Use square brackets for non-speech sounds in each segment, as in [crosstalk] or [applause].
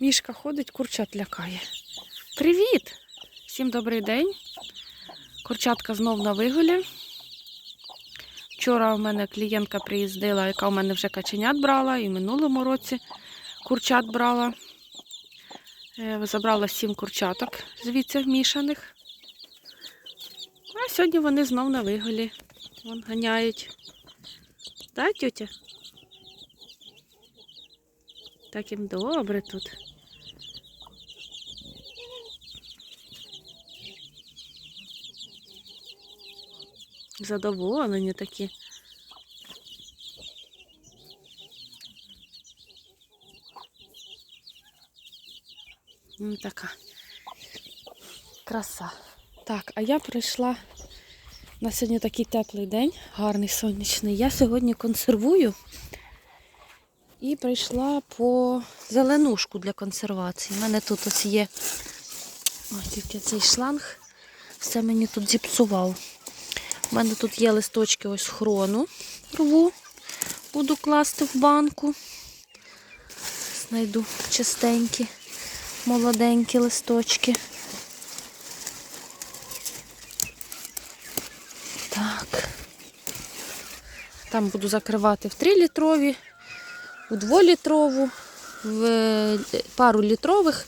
Мішка ходить, курчат лякає. Привіт! Всім добрий день. Курчатка знов на вигулі. Вчора в мене клієнтка приїздила, яка у мене вже каченят брала, і в минулому році курчат брала. Е, Забрала сім курчаток звідси мішаних. А сьогодні вони знов на вигулі. Вон ганяють. Так, тьотя? Так їм добре тут. Задоволені такі. М, Така краса. Так, а я прийшла на сьогодні такий теплий день, гарний сонячний. Я сьогодні консервую і прийшла по зеленушку для консервації. У мене тут ось є ось тільки цей шланг. Все мені тут зіпсував. У мене тут є листочки ось хрону рву. Буду класти в банку. Знайду чистенькі, молоденькі листочки. Так. Там буду закривати в 3-літрові, у 2-літрову, в е, пару літрових.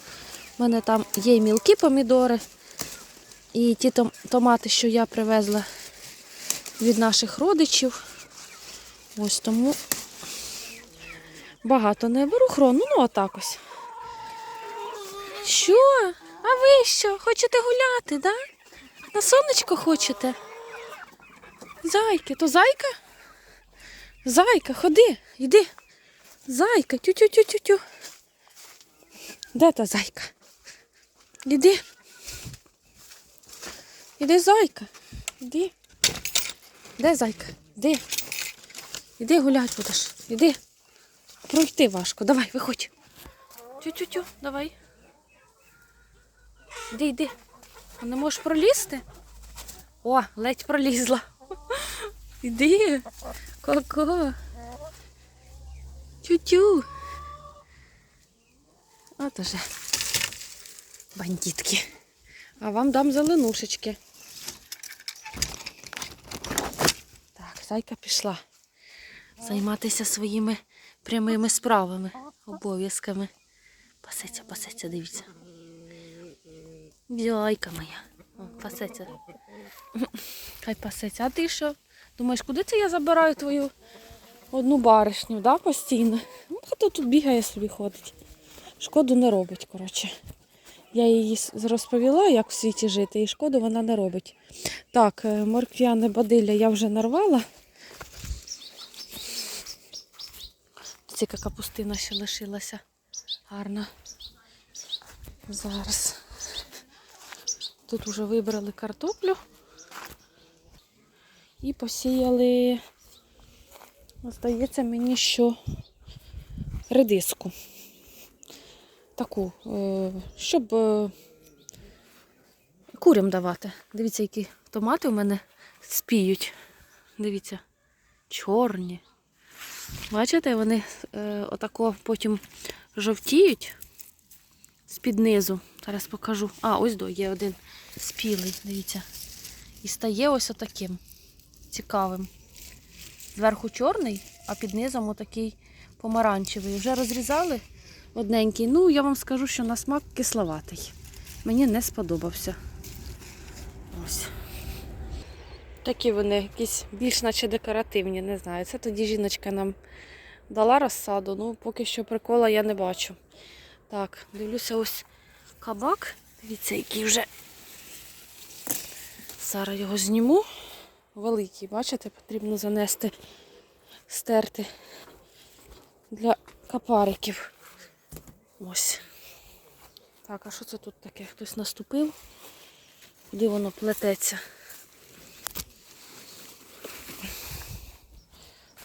У мене там є мілкі помідори. І ті томати, що я привезла від наших родичів. Ось тому багато не беру хрону, ну отак ось. Що? А ви що? Хочете гуляти, да? На сонечко хочете? Зайки, то зайка? Зайка, ходи, йди. Зайка, тю-тю-тю-тю-тю. Де та зайка? Іди. Іди, зайка. Іди. Де зайка? Іди. Іди гулять будеш. Іди. Пройти важко. Давай, виходь. Тю-тю-тю, давай. Іди, йди. А не можеш пролізти? О, ледь пролізла. Іди. Ко-ко. Тю-тю. От уже. Бандитки. А вам дам зеленушечки. Зайка пішла займатися своїми прямими справами, обов'язками. Пасеться, пасеться, дивіться. Зайка моя. О, пасеться. Хай пасеться. А ти що? Думаєш, куди це я забираю твою одну баришню, да, постійно? Ну, хто тут бігає собі ходить. Шкоду не робить, коротше. Я їй розповіла, як в світі жити, і шкоду вона не робить. Так, е, морквяне бадилля я вже нарвала. Ціка капустина ще лишилася. Гарна. Зараз. Тут вже вибрали картоплю і посіяли, здається мені, що редиску. Таку, е, щоб е, курям давати. Дивіться, які томати у мене спіють. Дивіться, чорні. Бачите, вони е, отако потім жовтіють з-під низу. Зараз покажу. А, ось до, є один спілий, дивіться. І стає ось отаким цікавим. Зверху чорний, а під низом отакий помаранчевий. Вже розрізали одненький. Ну, я вам скажу, що на смак кисловатий. Мені не сподобався. Ось. Такі вони якісь більш наче декоративні, не знаю. Це тоді жіночка нам дала розсаду, ну поки що прикола я не бачу. Так, дивлюся ось кабак. Дивіться, який вже. Зараз його зніму. Великий, бачите, потрібно занести, стерти для капариків. Ось. Так, а що це тут таке? Хтось наступив? Куди воно плететься?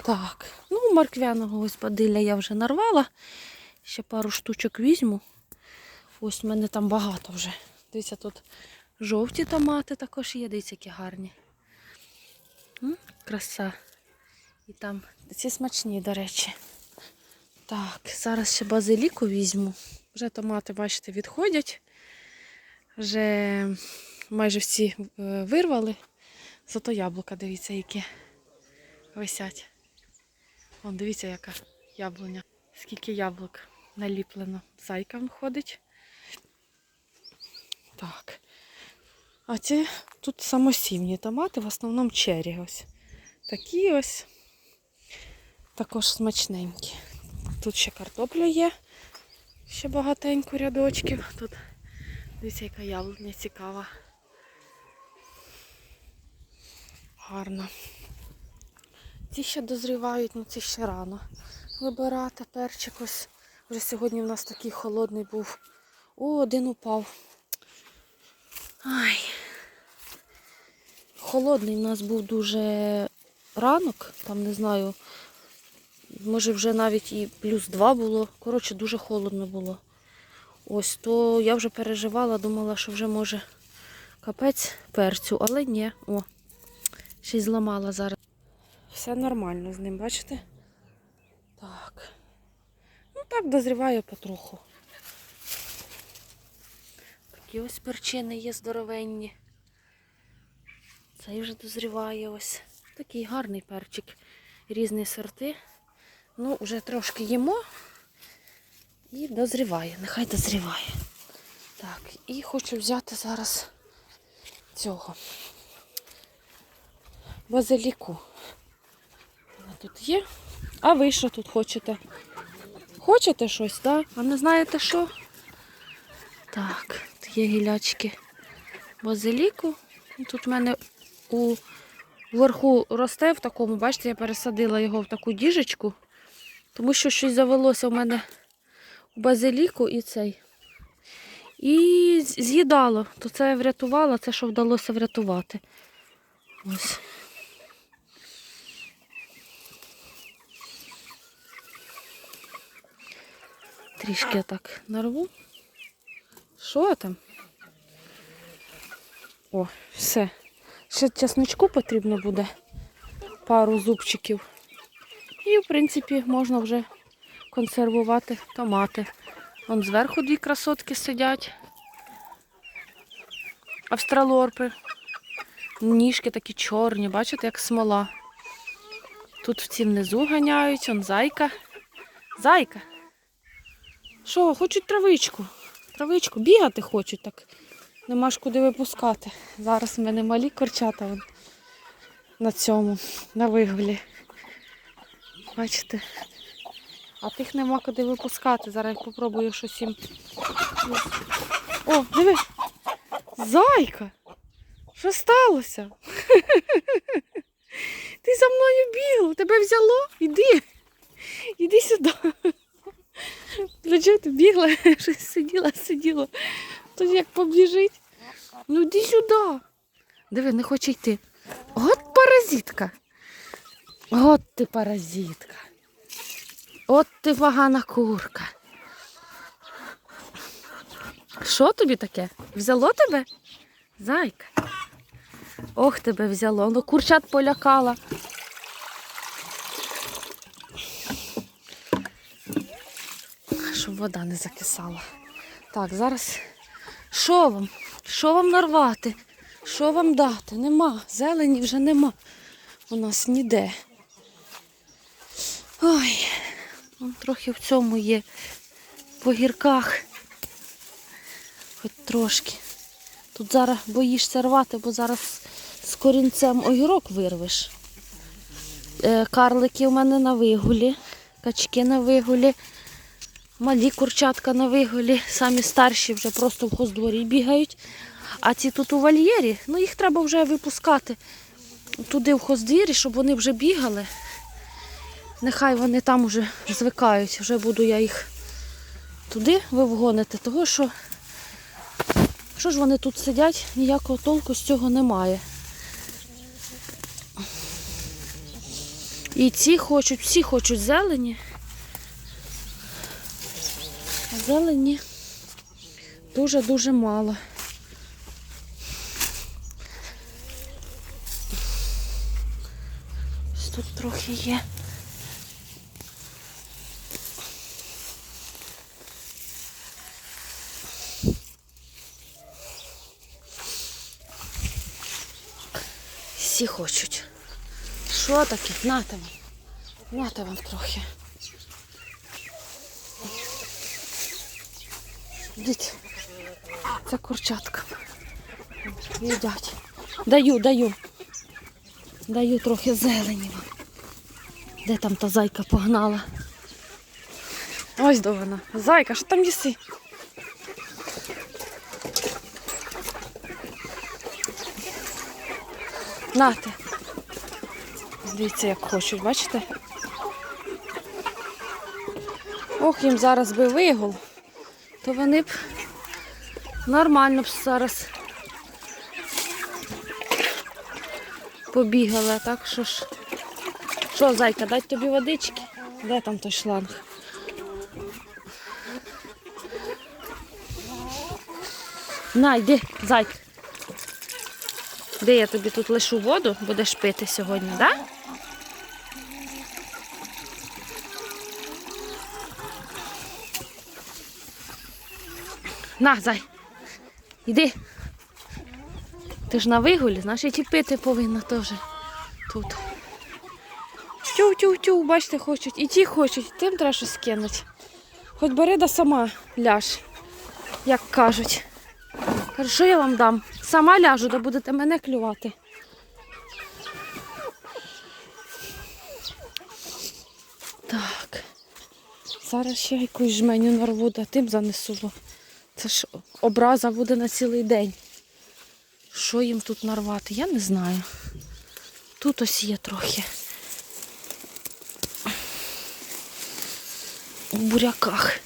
Так, ну, морквяного ось бадилля я вже нарвала. Ще пару штучок візьму. Ось в мене там багато вже. Дивіться, тут жовті томати також є, дивіться, які гарні. Краса. І там ці смачні, до речі. Так, зараз ще базиліку візьму. Вже томати, бачите, відходять. Вже майже всі е, вирвали. Зато яблука, дивіться, які висять. Вон, дивіться, яка яблуня. Скільки яблук наліплено. Зайка ходить. Так. А ці тут самосівні томати, в основному чері ось. Такі ось. Також смачненькі. Тут ще картопля є. Ще багатенько рядочків. Тут дивіться, яка яблуня цікава. Гарно. Ці ще дозрівають, ну ці ще рано. Вибирати перчик ось. Вже сьогодні в нас такий холодний був. О, один упав. Ай. Холодний в нас був дуже ранок, там не знаю, може вже навіть і плюс два було. Коротше, дуже холодно було. Ось, то я вже переживала, думала, що вже може капець перцю, але ні. О, ще й зламала зараз. Все нормально з ним, бачите? Так. Ну так дозріває потроху. Такі ось перчини є здоровенні. Цей вже дозріває ось. Такий гарний перчик. Різні сорти. Ну, вже трошки їмо і дозріває. Нехай дозріває. Так, і хочу взяти зараз цього базиліку. Тут є. А ви що тут хочете? Хочете щось, так? А не знаєте що? Так, тут є гілячки базиліку. Тут в мене у вверху росте в такому, бачите, я пересадила його в таку діжечку, тому що щось завелося в мене у базиліку і цей. І з'їдало. То це я врятувала, це що вдалося врятувати. Ось. Трішки так нарву. Що там? О, все. Ще чесночку потрібно буде. Пару зубчиків. І, в принципі, можна вже консервувати томати. Вон зверху дві красотки сидять. Австралорпи. Ніжки такі чорні, бачите, як смола. Тут в внизу ганяють, он зайка. Зайка. Що, хочуть травичку? Травичку, бігати хочуть так. Нема ж куди випускати. Зараз в мене малі корчата вон, на цьому, на вигулі. Бачите? А тих нема куди випускати. Зараз я попробую щось їм. О, диви! Зайка! Що сталося? [laughs] Ти за мною бігла, тебе взяло? Іди. Іди сюди. Для ти бігла? [laughs] Щось сиділа, сиділа. Тут як побіжить. Ну йди сюди. Диви, не хоче йти. От паразитка. От ти паразитка. От ти погана курка. Що тобі таке? Взяло тебе? Зайка. Ох, тебе взяло. Ну, курчат полякала. Вода не закисала. Так, зараз. Що вам? Що вам нарвати? Що вам дати? Нема. Зелені вже нема. У нас ніде. Ой, ну, трохи в цьому є. По гірках. Хоч трошки. Тут зараз боїшся рвати, бо зараз з корінцем огірок вирвеш. Е, Карлики у мене на вигулі, качки на вигулі, малі курчатка на вигулі, самі старші вже просто в хоздворі бігають. А ці тут у вольєрі, ну їх треба вже випускати туди в хоздвірі, щоб вони вже бігали. Нехай вони там вже звикають, вже буду я їх туди вивгонити, того що що ж вони тут сидять, ніякого толку з цього немає. І ці хочуть, всі хочуть зелені. Зелені дуже-дуже мало. Ось тут трохи є. Всі хочуть. Що таке? Нате вам. Нате вам трохи. Йдіть. Це курчатка. Їдять. Даю, даю. Даю трохи зелені вам. Де там та зайка погнала? Ось до вона. Зайка, що там їси? Нате. Дивіться, як хочуть, бачите? Ох, їм зараз би вигул, то вони б нормально б зараз побігали, так що ж. Що, зайка, дать тобі водички? Де там той шланг? На, йди, зайка. Де я тобі тут лишу воду, будеш пити сьогодні, так? Да? На, зай. Іди. Ти ж на вигулі, значить і пити повинна теж тут. Тю-тю-тю, бачите, хочуть. І ті хочуть, тим треба щось кинути. Хоч бери да сама ляж, як кажуть. Кажу, що я вам дам? Сама ляжу, да будете мене клювати. Так. Зараз ще якусь жменю нарву, да тим занесу. Це ж образа буде на цілий день. Що їм тут нарвати? Я не знаю. Тут ось є трохи. У буряках.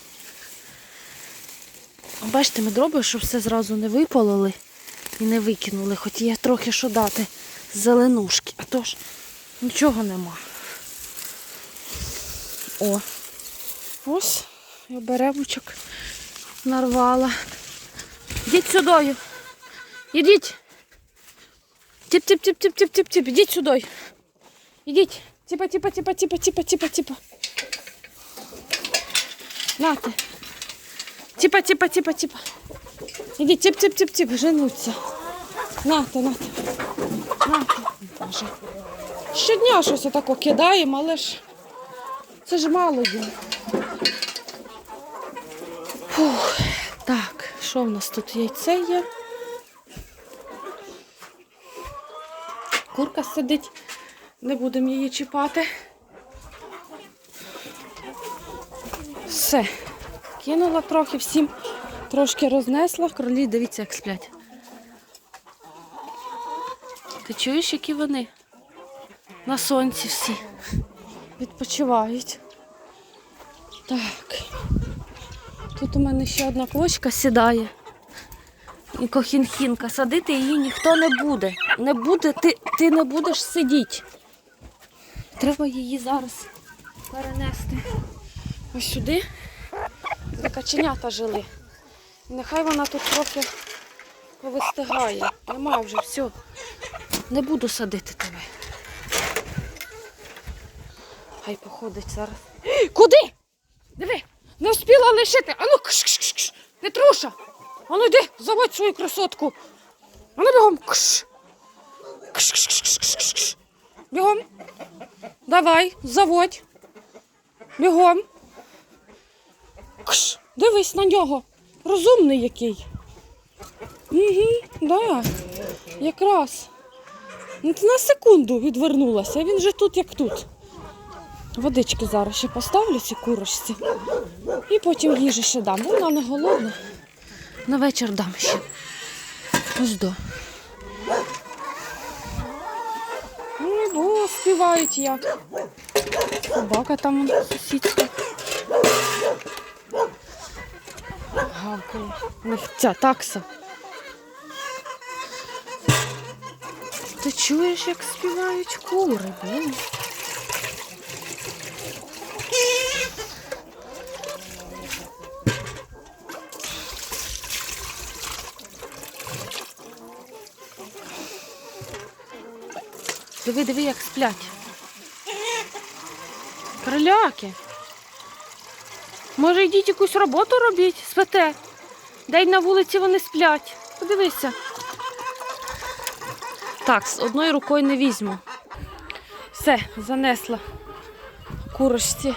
Бачите, ми дробимо, щоб все зразу не випалили і не викинули, хоч є трохи що дати з зеленушки, а то ж нічого нема. О, ось я беремочок нарвала. Ідіть сюди. Ідіть. Тіп-тіп-тіп-тіп-тіп-тіп-тіп. Ідіть сюди. Ідіть. Тіпа, тіпа, тіпа, тіпа, тіпа, тіпа, тіпа. Нате. Тіпа, тіпа, тіпа, тіпа. Ідіть, тіп, тіп, тіп, тіп, женуться. Нате, нате. Нате. Боже. Щодня щось отако кидаємо, але ж це ж мало їм. Фух. Так, що в нас тут яйце є? Курка сидить, не будемо її чіпати. Все. Кинула трохи, всім трошки рознесла. Кролі, дивіться, як сплять. Ти чуєш, які вони? На сонці всі. Відпочивають. Так. Тут у мене ще одна квочка сідає. І кохінхінка. Садити її ніхто не буде. Не буде, ти, ти не будеш сидіти. Треба її зараз перенести ось сюди, де каченята жили. Нехай вона тут трохи повистигає. Нема вже все. Не буду садити тебе. Хай походить зараз. Куди? Диви, не встигла лишити. Ану, кш кш кш кш Не труша. Ану йди, заводь свою красотку. Ану бігом. Кш. Кш кш кш кш кш кш. Бігом. Давай, заводь. Бігом. Кш. Дивись на нього. Розумний який. Угу, да. Якраз. На секунду відвернулася, він же тут як тут. Водички зараз ще поставлю ці курочці. І потім їжі ще дам. Вона не голодна. На вечір дам ще. Ось до. Ну, співають як. Собака там сусідська. Гавкає. У них ця такса. Ти чуєш, як співають кури, блін? Диви, диви, як сплять. Кроляки. Може, йдіть якусь роботу робіть, спите. День на вулиці вони сплять. Подивися. Так, з одною рукою не візьму. Все, занесла курочці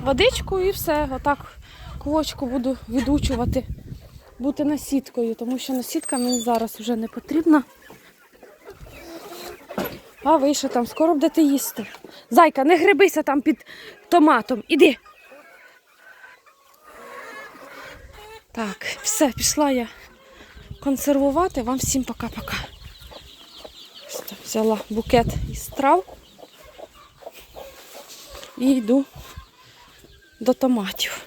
водичку і все. Отак квочку буду відучувати бути насіткою, тому що насітка мені зараз вже не потрібна. А ви що там, скоро будете їсти. Зайка, не грибися там під томатом. Іди. Так, все, пішла я консервувати. Вам всім пока-пока. Взяла букет із трав і йду до томатів.